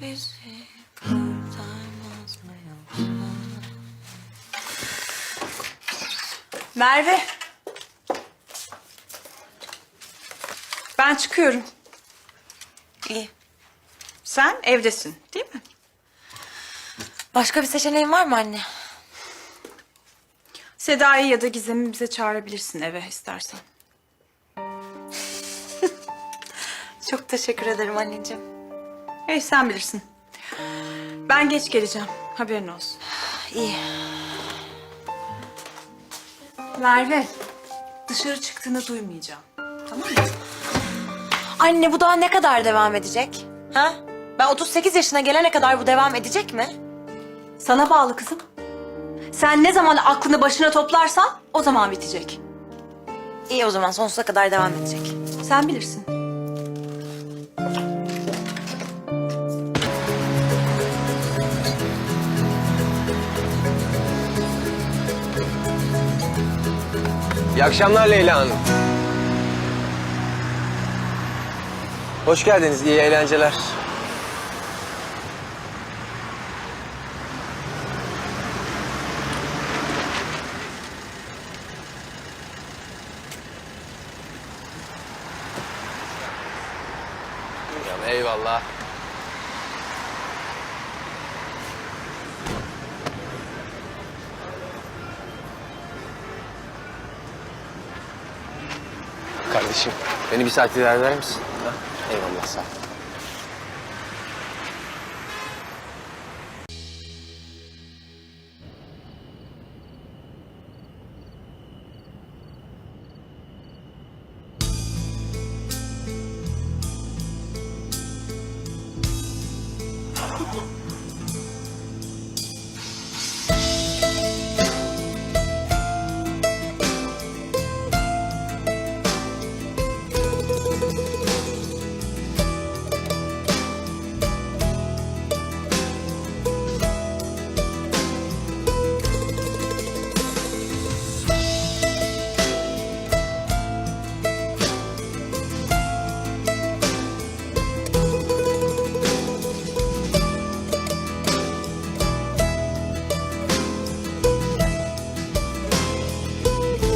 bizi? Merve. Ben çıkıyorum. İyi. Sen evdesin değil mi? Başka bir seçeneğin var mı anne? Seda'yı ya da Gizem'i bize çağırabilirsin eve istersen. Çok teşekkür ederim anneciğim. Hey sen bilirsin. Ben geç geleceğim. Haberin olsun. İyi. Merve. Dışarı çıktığını duymayacağım. Tamam mı? Anne bu daha ne kadar devam edecek? Ha? Ben 38 yaşına gelene kadar bu devam edecek mi? Sana bağlı kızım. Sen ne zaman aklını başına toplarsan o zaman bitecek. İyi o zaman sonsuza kadar devam edecek. Sen bilirsin. İyi akşamlar Leyla Hanım. Hoş geldiniz, iyi eğlenceler. Eyvallah. Kardeşim, beni bir saat idare eder misin? Ha? Eyvallah, sağ ol.